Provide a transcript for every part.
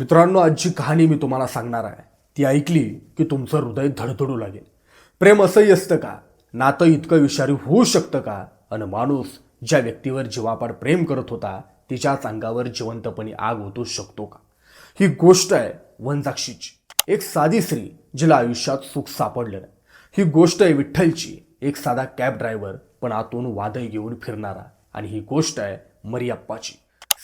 मित्रांनो आजची कहाणी मी तुम्हाला सांगणार आहे. ती ऐकली की तुमचं हृदय धडधडू लागेल. प्रेम असंही असतं का? नातं इतकं विषारी होऊ शकतं का? आणि माणूस ज्या व्यक्तीवर जीवापाड प्रेम करत होता तिच्याच अंगावर जिवंतपणे आग ओतू शकतो का? ही गोष्ट आहे वंजाक्षीची एक साधी स्त्री जिला आयुष्यात सुख सापडलं नाही. ही गोष्ट आहे विठ्ठलची एक साधा कॅब ड्रायव्हर पण आतून वादळ घेऊन फिरणारा. आणि ही गोष्ट आहे मरियप्पाची.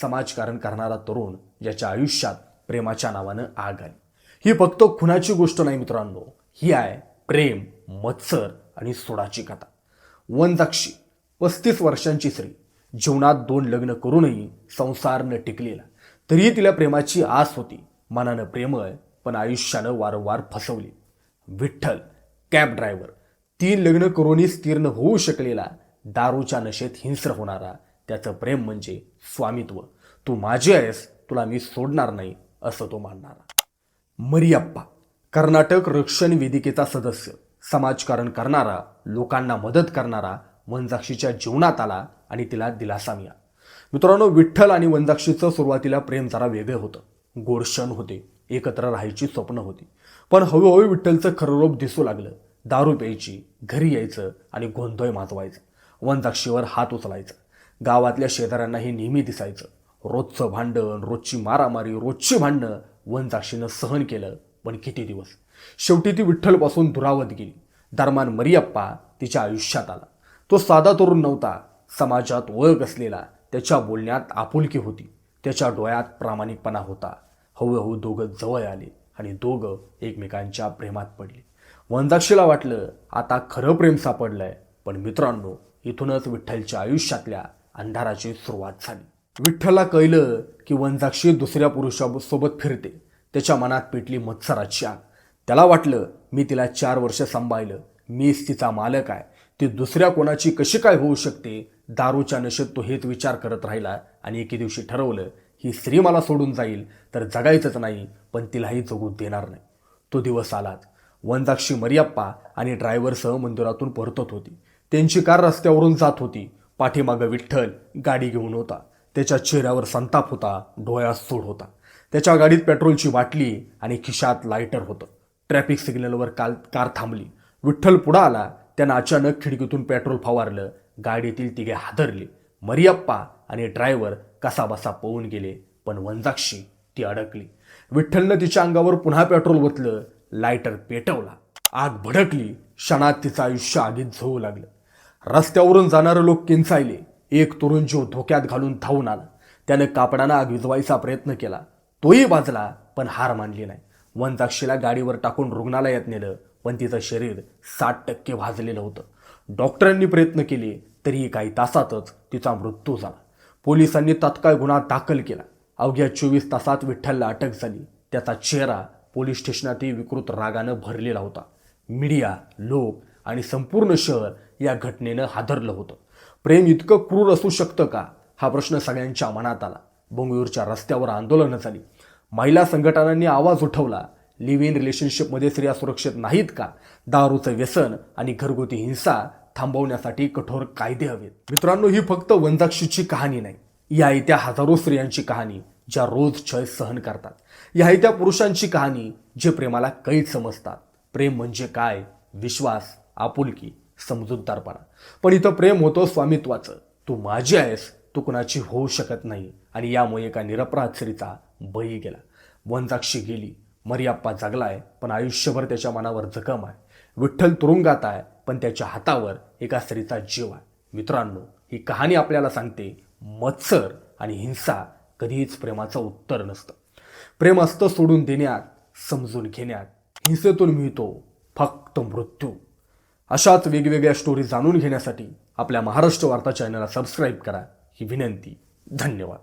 समाजकारण करणारा तरुण ज्याच्या आयुष्यात प्रेमाच्या नावानं आग आली ही फक्त खुनाची गोष्ट नाही मित्रांनो. ही आहे प्रेम मत्सर आणि सोडाची कथा. वनजाक्षी पस्तीस वर्षांची स्त्री जीवनात दोन लग्न करूनही संसार न टिकलेला. तरीही तिला प्रेमाची आस होती. मनानं प्रेमळ पण आयुष्यानं वारंवार फसवली. विठ्ठल कॅब ड्रायव्हर तीन लग्न करूनही स्थिर न होऊ शकलेला दारूच्या नशेत हिंस्र होणारा त्याचं प्रेम म्हणजे स्वामित्व. तू माझी आहेस तुला मी सोडणार नाही असं तो मानणारा. मरियप्पा कर्नाटक रक्षण वेदिकेचा सदस्य समाजकारण करणारा लोकांना मदत करणारा वनजाक्षीच्या जीवनात आला आणि तिला दिलासा मिळाला. मित्रांनो विठ्ठल आणि वनजाक्षीचं सुरुवातीला प्रेम जरा वेगळं होतं. गोडशन होते एकत्र राहायची स्वप्न होती. पण हळूहळू विठ्ठलचं खरं रूप दिसू लागलं. दारू प्यायची घरी यायचं आणि गोंधळ माजवायचं. वनजाक्षीवर हात उचलायचा. गावातल्या शेजाऱ्यांना हे नेहमी दिसायचं. रोजचं भांडण रोजची मारामारी रोजची भांडणं वनजाशीनं सहन केलं पण किती दिवस? शेवटी ती विठ्ठलपासून दुरावत गेली. दरम्यान मरियप्पा तिच्या आयुष्यात आला. तो साधा तरुण नव्हता. समाजात ओळख असलेला त्याच्या बोलण्यात आपुलकी होती. त्याच्या डोळ्यात प्रामाणिकपणा होता. हळूहळू दोघं जवळ आले आणि दोघं एकमेकांच्या प्रेमात पडले. वनजाक्षीला वाटलं आता खरं प्रेम सापडलंय पण मित्रांनो इथूनच विठ्ठलच्या आयुष्यातल्या अंधाराची सुरुवात झाली. विठ्ठलला कळलं की वनजाक्षी दुसऱ्या पुरुषासोबत फिरते. त्याच्या मनात पेटली मत्सराची आग. त्याला वाटलं मी तिला चार वर्ष सांभाळलं. मीच तिचा मालक आहे. ती दुसऱ्या कोणाची कशी काय होऊ शकते? दारूच्या नशेत तो हेच विचार करत राहिला आणि एके दिवशी ठरवलं ही स्त्री मला सोडून जाईल तर जगायचंच नाही पण तिलाही जगू देणार नाही. तो दिवस आलाच. वनजाक्षी मरियप्पा आणि ड्रायव्हरसह मंदिरातून परतत होती. त्यांची कार रस्त्यावरून जात होती. पाठीमागं विठ्ठल गाडी घेऊन होता. त्याच्या चेहऱ्यावर संताप होता डोळ्यात सूड होता. त्याच्या गाडीत पेट्रोलची बाटली आणि खिशात लायटर होतं. ट्रॅफिक सिग्नलवर काल कार थांबली. विठ्ठल पुढं आला. त्यानं अचानक खिडकीतून पेट्रोल फवारलं. गाडीतील तिघे हादरले. मरियप्पा आणि ड्रायव्हर कसाबसा पळून गेले पण वंजाक्षी ती अडकली. विठ्ठलनं तिच्या अंगावर पुन्हा पेट्रोल ओतलं. लायटर पेटवला. आग भडकली. क्षणात तिचं आयुष्य आगीत झोवू लागलं. रस्त्यावरून जाणारे लोक किंचायले एक तरुण जीव धोक्यात घालून धावून आला. त्यानं कापडानं आग विझवायचा प्रयत्न केला. तोही वाजला पण हार मानली नाही. वनजाक्षीला गाडीवर टाकून रुग्णालयात नेलं पण तिचं शरीर साठ टक्के भाजलेलं होतं. डॉक्टरांनी प्रयत्न केले तरीही काही तासातच तिचा मृत्यू झाला. पोलिसांनी तत्काळ गुन्हा दाखल केला. अवघ्या चोवीस तासात विठ्ठलला अटक झाली. त्याचा चेहरा पोलीस स्टेशनातही विकृत रागानं भरलेला होता. मीडिया लोक आणि संपूर्ण शहर या घटनेनं हादरलं होतं. प्रेम इतकं क्रूर असू शकतं का? हा प्रश्न सगळ्यांच्या मनात आला. बंगळूरच्या रस्त्यावर आंदोलनं झाली. महिला संघटनांनी आवाज उठवला. लिव्ह इन रिलेशनशिपमध्ये स्त्रिया सुरक्षित नाहीत का? दारूचं व्यसन आणि घरगुती हिंसा थांबवण्यासाठी कठोर कायदे हवेत. मित्रांनो ही फक्त वंजाक्षीची कहाणी नाही. या येत्या हजारो स्त्रियांची कहाणी ज्या रोज छळ सहन करतात. या येत्या पुरुषांची कहाणी जे प्रेमाला कैद समजतात. प्रेम म्हणजे काय? विश्वास आपुलकी. समजूतदारपणा. पण इथं प्रेम होतं स्वामित्वाचं. तू माझी आहेस तू कुणाची होऊ शकत नाही. आणि यामुळे एका निरपराध स्त्रीचा बळी गेला. वनजाक्षी गेली. मरियाप्पा जगला आहे पण आयुष्यभर त्याच्या मनावर जखम आहे. विठ्ठल तुरुंगात आहे पण त्याच्या हातावर एका स्त्रीचा जीव आहे. मित्रांनो ही कहाणी आपल्याला सांगते मत्सर आणि हिंसा कधीच प्रेमाचं उत्तर नसतं. प्रेम असतं सोडून देण्यात समजून घेण्यात. हिंसेतून मिळतो फक्त मृत्यू. अशाच वेगवेगळ्या स्टोरी जाणून घेण्यासाठी आपल्या महाराष्ट्र वार्ता चॅनलला सबस्क्राईब करा. ही विनंती. धन्यवाद.